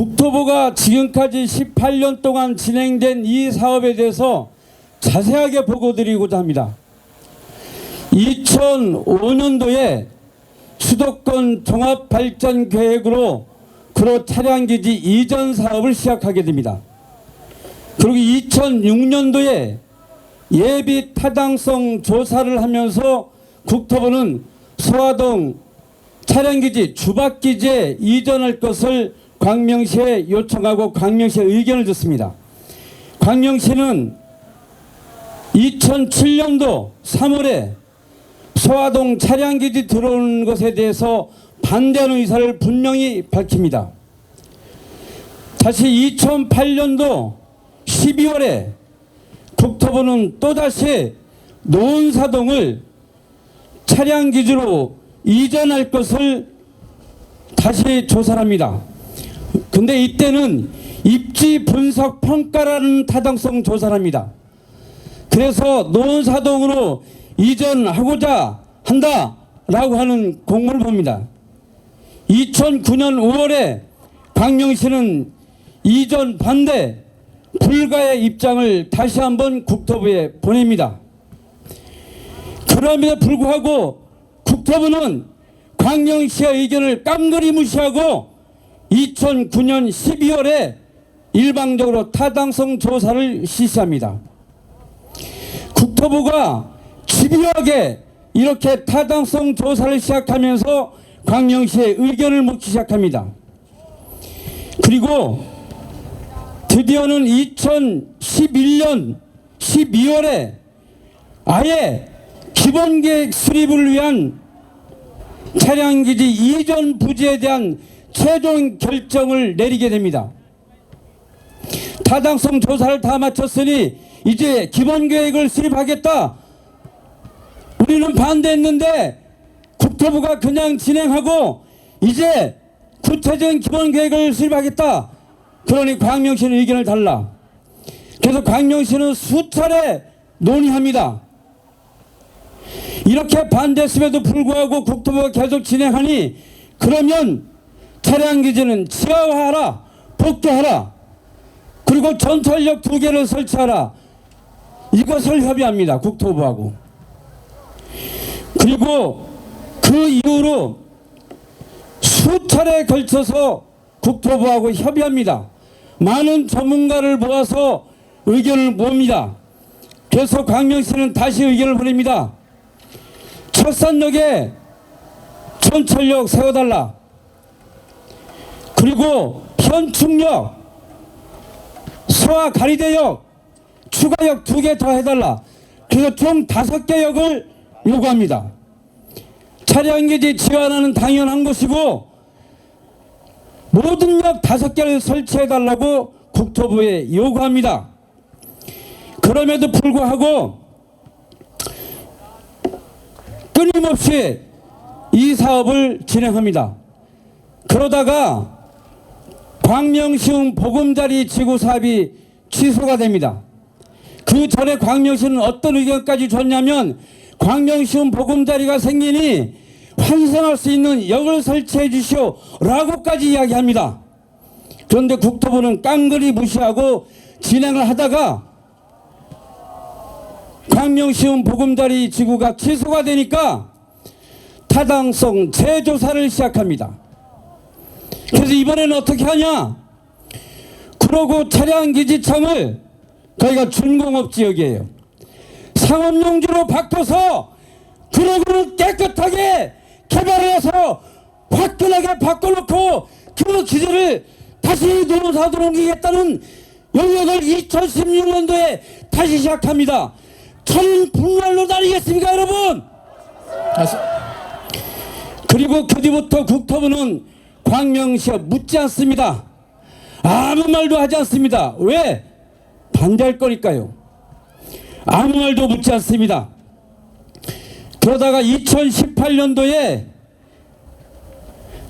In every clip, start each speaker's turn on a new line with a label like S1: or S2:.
S1: 국토부가 지금까지 18년 동안 진행된 이 사업에 대해서 자세하게 보고드리고자 합니다. 2005년도에 수도권 종합발전계획으로 구로 차량기지 이전 사업을 시작하게 됩니다. 그리고 2006년도에 예비 타당성 조사를 하면서 국토부는 소화동 차량기지 주박기지에 이전할 것을 광명시에 요청하고 광명시에 의견을 줬습니다. 광명시는 2007년도 3월에 소화동 차량기지 들어오는 것에 대해서 반대하는 의사를 분명히 밝힙니다. 다시 2008년도 12월에 국토부는 또다시 노원사동을 차량 기지로 이전할 것을 다시 조사합니다. 근데 이때는 입지 분석 평가라는 타당성 조사를 합니다. 그래서 노원사동으로 이전하고자 한다라고 하는 공문을 봅니다. 2009년 5월에 광명시는 이전 반대 불가의 입장을 다시 한번 국토부에 보냅니다. 그럼에도 불구하고 국토부는 광명시의 의견을 깡그리 무시하고 2009년 12월에 일방적으로 타당성 조사를 실시합니다. 국토부가 집요하게 이렇게 타당성 조사를 시작하면서 광명시의 의견을 묻기 시작합니다. 그리고 드디어는 2011년 12월에 아예 기본계획 수립을 위한 차량기지 이전 부지에 대한 최종 결정을 내리게 됩니다. 타당성 조사를 다 마쳤으니 이제 기본계획을 수립하겠다. 우리는 반대했는데 국토부가 그냥 진행하고 이제 구체적인 기본계획을 수립하겠다. 그러니 광명시는 의견을 달라. 그래서 광명시는 수차례 논의합니다. 이렇게 반대했음에도 불구하고 국토부가 계속 진행하니 그러면 차량 기지는 지하화하라, 복도하라, 그리고 전철역 두 개를 설치하라. 이것을 협의합니다. 국토부하고. 그리고 그 이후로 수차례에 걸쳐서 국토부하고 협의합니다. 많은 전문가를 모아서 의견을 모읍니다. 그래서 광명시는 다시 의견을 보냅니다. 철산역에 전철역 세워달라. 그리고 현충역, 서화 가리대역, 추가역 두 개 더 해달라. 그래서 총 다섯 개 역을 요구합니다. 차량기지 지원하는 당연한 것이고 모든 역 다섯 개를 설치해달라고 국토부에 요구합니다. 그럼에도 불구하고 끊임없이 이 사업을 진행합니다. 그러다가 광명시흥 보금자리 지구 사업이 취소가 됩니다. 그 전에 광명시는 어떤 의견까지 줬냐면 광명시흥 보금자리가 생기니 환생할 수 있는 역을 설치해 주시오 라고까지 이야기합니다. 그런데 국토부는 깡그리 무시하고 진행을 하다가 광명시흥 보금자리 지구가 취소가 되니까 타당성 재조사를 시작합니다. 그래서 이번에는 어떻게 하냐? 그러고 차량 기지청을 거기가 준공업 지역이에요. 상업용지로 바꿔서 그러고는 깨끗하게 개발을 해서 화끈하게 바꿔놓고 그 기지를 다시 노사도로 옮기겠다는 영역을 2016년도에 다시 시작합니다. 저는 분말로 다니겠습니까 여러분? 그리고 그 뒤부터 국토부는 광명시에 묻지 않습니다. 아무 말도 하지 않습니다. 왜? 반대할 거니까요. 아무 말도 묻지 않습니다. 그러다가 2018년도에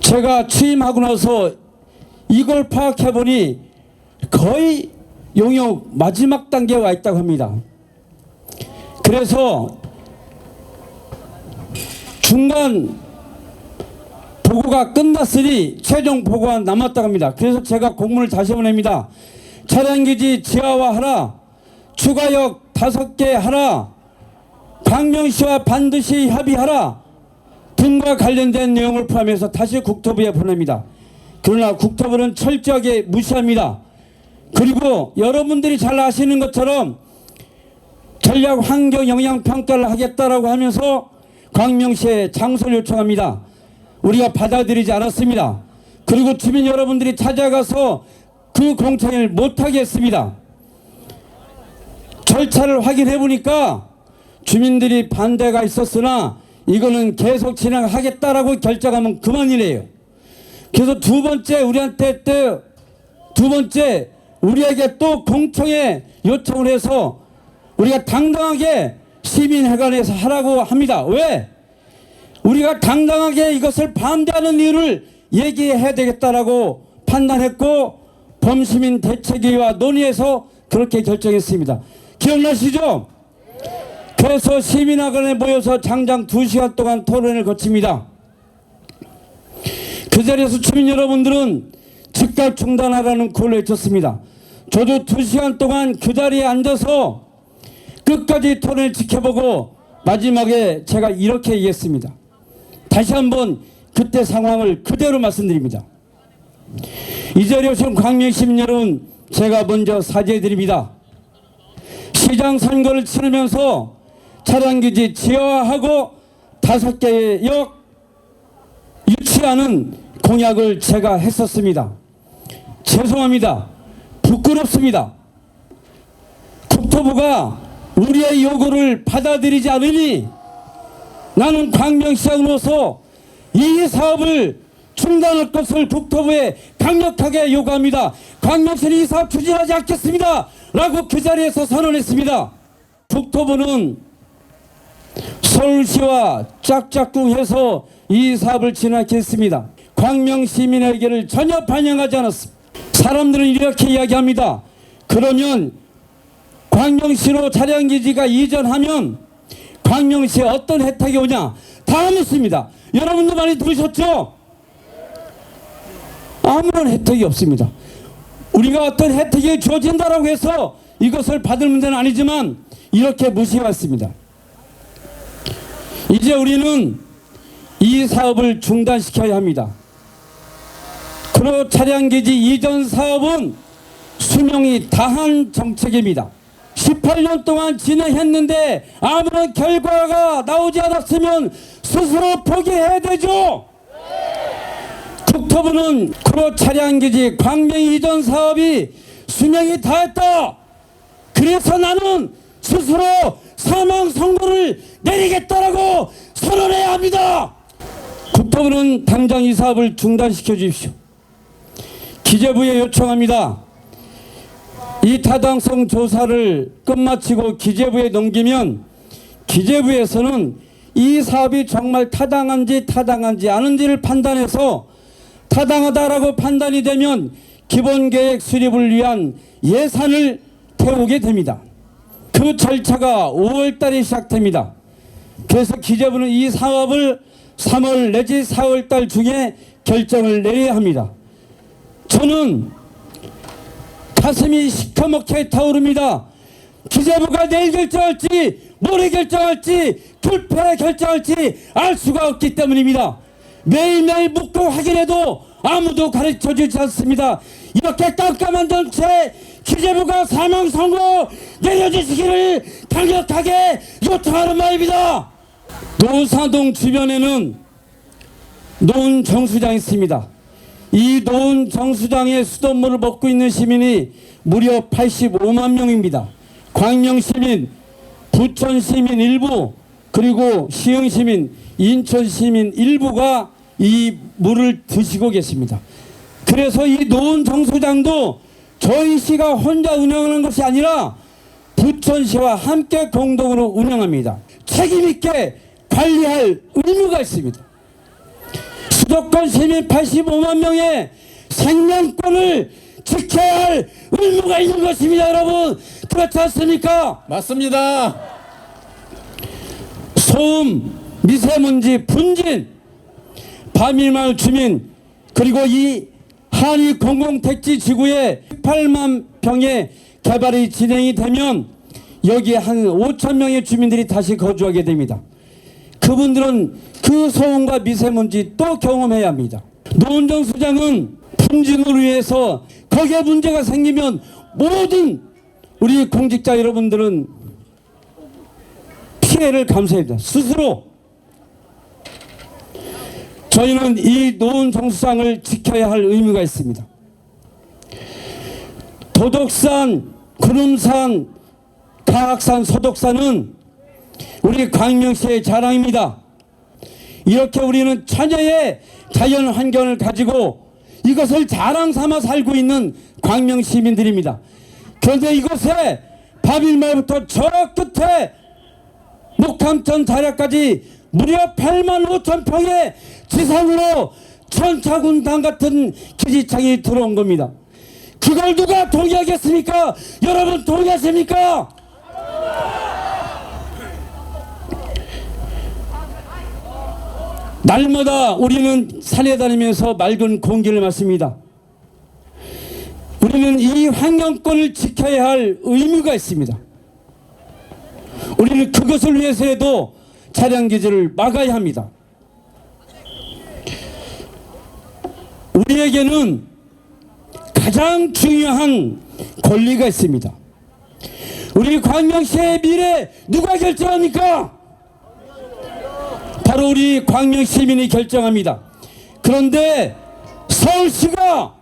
S1: 제가 취임하고 나서 이걸 파악해 보니 거의 용역 마지막 단계에 와 있다고 합니다. 그래서 중간 보고가 끝났으니 최종 보고가 남았다고 합니다. 그래서 제가 공문을 다시 보냅니다. 차량기지 지하화 하라. 추가역 다섯 개 하라. 광명시와 반드시 협의하라. 등과 관련된 내용을 포함해서 다시 국토부에 보냅니다. 그러나 국토부는 철저하게 무시합니다. 그리고 여러분들이 잘 아시는 것처럼 전략 환경 영향 평가를 하겠다라고 하면서 광명시에 장소를 요청합니다. 우리가 받아들이지 않았습니다. 그리고 주민 여러분들이 찾아가서 그 공청회를 못하게 했습니다. 절차를 확인해 보니까 주민들이 반대가 있었으나 이거는 계속 진행하겠다라고 결정하면 그만이래요. 그래서 두 번째 우리한테 또두 번째 우리에게 또 공청회 요청을 해서 우리가 당당하게 시민회관에서 하라고 합니다. 왜? 우리가 당당하게 이것을 반대하는 이유를 얘기해야 되겠다라고 판단했고 범시민 대책위와 논의해서 그렇게 결정했습니다. 기억나시죠? 그래서 시민회관에 모여서 장장 2시간 동안 토론을 거칩니다. 그 자리에서 주민 여러분들은 즉각 중단하라는 구호를 외쳤습니다. 저도 2시간 동안 그 자리에 앉아서 끝까지 토론을 지켜보고 마지막에 제가 이렇게 얘기했습니다. 다시 한번 그때 상황을 그대로 말씀드립니다. 이 자리에 오신 광명 시민 여러분 제가 먼저 사죄드립니다. 시장 선거를 치르면서 차량기지 지하화하고 다섯 개의 역 유치하는 공약을 제가 했었습니다. 죄송합니다. 부끄럽습니다. 국토부가 우리의 요구를 받아들이지 않으니 나는 광명시장으로서 이 사업을 중단할 것을 국토부에 강력하게 요구합니다. 광명시는 이 사업 추진하지 않겠습니다. 라고 그 자리에서 선언했습니다. 국토부는 서울시와 짝짝꿍해서 이 사업을 진행했습니다. 광명 시민의 의견을 전혀 반영하지 않았습니다. 사람들은 이렇게 이야기합니다. 그러면 광명시로 차량기지가 이전하면 광명시에 어떤 혜택이 오냐? 다 묻습니다. 여러분도 많이 들으셨죠? 아무런 혜택이 없습니다. 우리가 어떤 혜택이 주어진다라고 해서 이것을 받을 문제는 아니지만 이렇게 무시해왔습니다. 이제 우리는 이 사업을 중단시켜야 합니다. 그리고 차량기지 이전 사업은 수명이 다한 정책입니다. 18년 동안 진행했는데 아무런 결과가 나오지 않았으면 스스로 포기해야 되죠. 국토부는 그로 차량기지 광명 이전 사업이 수명이 다했다. 그래서 나는 스스로 사망 선고를 내리겠다라고 선언해야 합니다. 국토부는 당장 이 사업을 중단시켜 주십시오. 기재부에 요청합니다. 이 타당성 조사를 끝마치고 기재부에 넘기면 기재부에서는 이 사업이 정말 타당한지 타당한지 아닌지를 판단해서 타당하다라고 판단이 되면 기본계획 수립을 위한 예산을 태우게 됩니다. 그 절차가 5월 달에 시작됩니다. 그래서 기재부는 이 사업을 3월 내지 4월 달 중에 결정을 내려야 합니다. 저는 가슴이 시커멓게 타오릅니다. 기재부가 내일 결정할지 모레 결정할지 불패 결정할지 알 수가 없기 때문입니다. 매일매일 묻고 확인해도 아무도 가르쳐 주지 않습니다. 이렇게 깜깜한 정체 기재부가 사망 선고 내려주시기를 강력하게 요청하는 말입니다. 노사동 주변에는 노은 정수장이 있습니다. 이 노은 정수장의 수돗물을 먹고 있는 시민이 무려 85만 명입니다. 광명 시민, 부천 시민 일부, 그리고 시흥 시민, 인천 시민 일부가 이 물을 드시고 계십니다. 그래서 이 노은 정수장도 저희 시가 혼자 운영하는 것이 아니라 부천시와 함께 공동으로 운영합니다. 책임있게 관리할 의무가 있습니다. 수도권 시민 85만 명의 생명권을 지켜야 할 의무가 있는 것입니다, 여러분. 그렇지 않습니까?
S2: 맞습니다.
S1: 소음, 미세먼지, 분진, 바밀마을 주민 그리고 이 한일 공공택지 지구의 8만 평의 개발이 진행이 되면 여기에 한 5천 명의 주민들이 다시 거주하게 됩니다. 그분들은 그 소음과 미세먼지 또 경험해야 합니다. 노원정 수장은 분진을 위해서 거기에 문제가 생기면 모든 우리 공직자 여러분들은 피해를 감수해야 됩니다. 스스로 저희는 이 노원 정수장을 지켜야 할 의무가 있습니다. 도덕산, 구름산, 가악산, 소독산은 우리 광명시의 자랑입니다. 이렇게 우리는 천혜의 자연 환경을 가지고 이것을 자랑 삼아 살고 있는 광명 시민들입니다. 그런데 이곳에 바빌마을부터 저 끝에 목함천 자락까지 무려 8만 5천 평의 지상으로 천차군당 같은 기지창이 들어온 겁니다. 그걸 누가 동의하겠습니까? 여러분 동의하십니까? 날마다 우리는 산에 다니면서 맑은 공기를 마십니다. 우리는 이 환경권을 지켜야 할 의무가 있습니다. 우리는 그것을 위해서라도 차량 기지를 막아야 합니다. 우리에게는 가장 중요한 권리가 있습니다. 우리 광명시의 미래 누가 결정합니까? 바로 우리 광명 시민이 결정합니다. 그런데 서울시가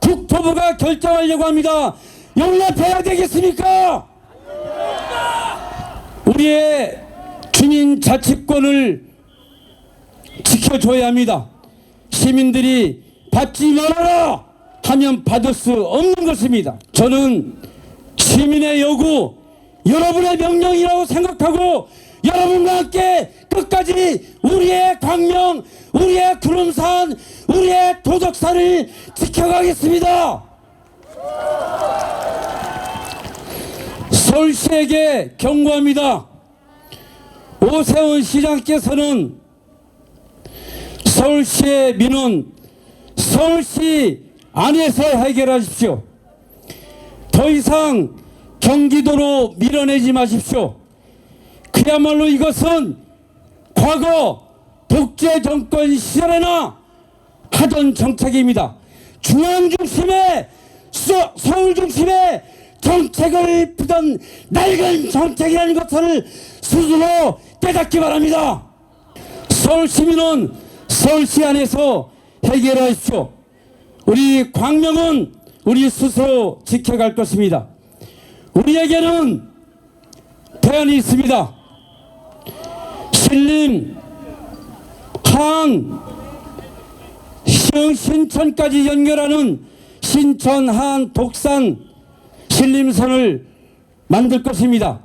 S1: 국토부가 결정하려고 합니다. 용납해야 되겠습니까? 우리의 주민 자치권을 지켜줘야 합니다. 시민들이 받지 말아라 하면 받을 수 없는 것입니다. 저는 시민의 요구, 여러분의 명령이라고 생각하고 여러분과 함께 끝까지 우리의 광명, 우리의 구름산, 우리의 도덕산을 지켜가겠습니다. 서울시에게 경고합니다. 오세훈 시장께서는 서울시의 민원 서울시 안에서 해결하십시오. 더 이상 경기도로 밀어내지 마십시오. 그야말로 이것은 과거 독재 정권 시절에나 하던 정책입니다. 중앙 중심의 서, 서울 중심의 정책을 피던 낡은 정책이라는 것을 스스로 깨닫기 바랍니다. 서울 시민은 서울시 안에서 해결하십시오. 우리 광명은 우리 스스로 지켜갈 것입니다. 우리에게는 대안이 있습니다. 신림, 한, 시흥 신천까지 연결하는 신천, 한, 독산, 신림선을 만들 것입니다.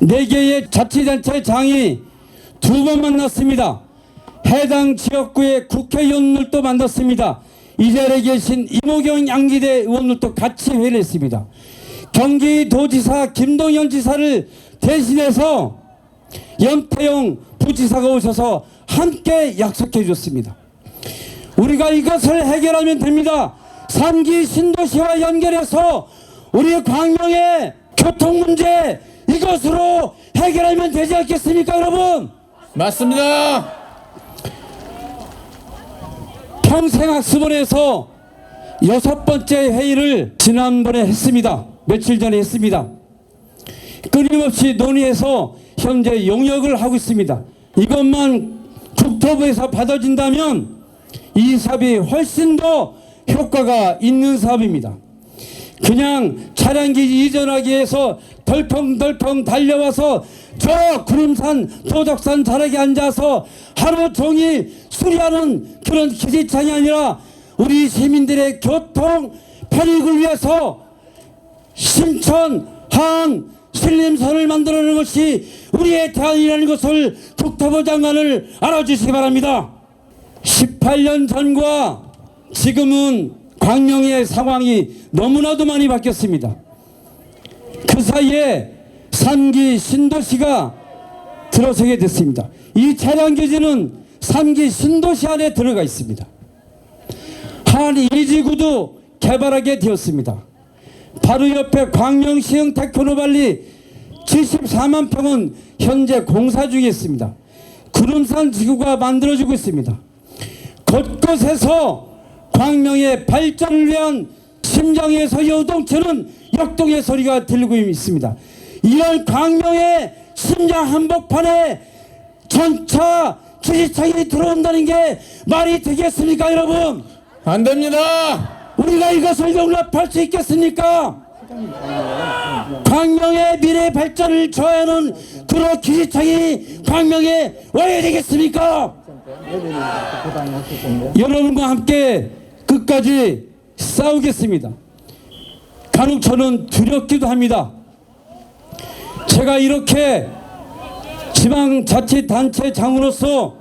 S1: 네 개의 자치단체 장이 두 번 만났습니다. 해당 지역구의 국회의원들도 만났습니다. 이 자리에 계신 이모경 양기대 의원들도 같이 회의를 했습니다. 경기도지사 김동연 지사를 대신해서 연태영 부지사가 오셔서 함께 약속해 줬습니다. 우리가 이것을 해결하면 됩니다. 삼기 신도시와 연결해서 우리 광명의 교통 문제 이것으로 해결하면 되지 않겠습니까, 여러분?
S2: 맞습니다.
S1: 평생학습원에서 여섯 번째 회의를 지난번에 했습니다. 며칠 전에 했습니다. 끊임없이 논의해서 현재 용역을 하고 있습니다. 이것만 국토부에서 받아진다면 이 사업이 훨씬 더 효과가 있는 사업입니다. 그냥 차량기지 이전하기 위해서 덜컹덜컹 달려와서 저 구름산 도덕산 자락에 앉아서 하루 종일 수리하는 그런 기지창이 아니라 우리 시민들의 교통 편익을 위해서 신천 한 신림 선을 만들어내는 것이 우리의 대안이라는 것을 국토부 장관을 알아주시기 바랍니다. 18년 전과 지금은 광명의 상황이 너무나도 많이 바뀌었습니다. 그 사이에 산기 신도시가 들어서게 됐습니다. 이 차량 규제는 삼기 신도시 안에 들어가 있습니다. 한 1지구도 개발하게 되었습니다. 바로 옆에 광명 시흥 테크노발리 74만 평은 현재 공사 중에 있습니다. 구름산 지구가 만들어지고 있습니다. 곳곳에서 광명의 발전을 위한 심장에서 여동치는 역동의 소리가 들리고 있습니다. 이런 광명의 심장 한복판에 전차 기지창이 들어온다는 게 말이 되겠습니까 여러분?
S2: 안 됩니다.
S1: 우리가 이것을 용납할 수 있겠습니까? 광명의 미래 발전을 저하는 그런 기지창이 광명에 와야 되겠습니까? 여러분과 함께 끝까지 싸우겠습니다. 간혹 저는 두렵기도 합니다. 제가 이렇게 지방자치단체 장으로서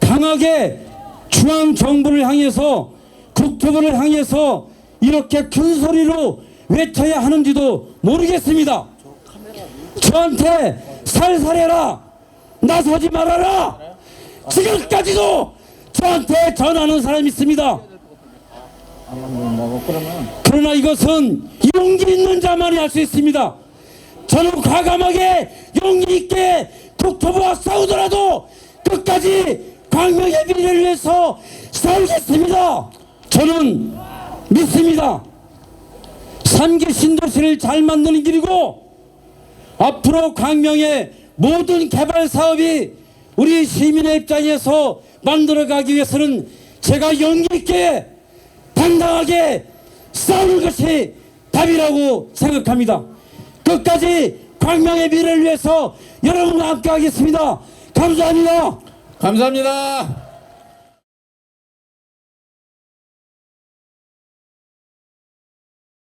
S1: 강하게 중앙정부를 향해서 국토부를 향해서 이렇게 큰 소리로 외쳐야 하는지도 모르겠습니다. 저한테 살살해라 나서지 말아라 지금까지도 저한테 전하는 사람이 있습니다. 그러나 이것은 용기 있는 자만이 할 수 있습니다. 저는 과감하게 용기 있게 국토부와 싸우더라도 끝까지 광명의 미래를 위해서 싸우겠습니다. 저는 믿습니다. 삼기 신도시를 잘 만드는 길이고 앞으로 광명의 모든 개발 사업이 우리 시민의 입장에서 만들어가기 위해서는 제가 용기 있게 당당하게 싸우는 것이 답이라고 생각합니다. 끝까지 광명의 미래를 위해서 여러분과 함께 하겠습니다. 감사합니다.
S2: 감사합니다.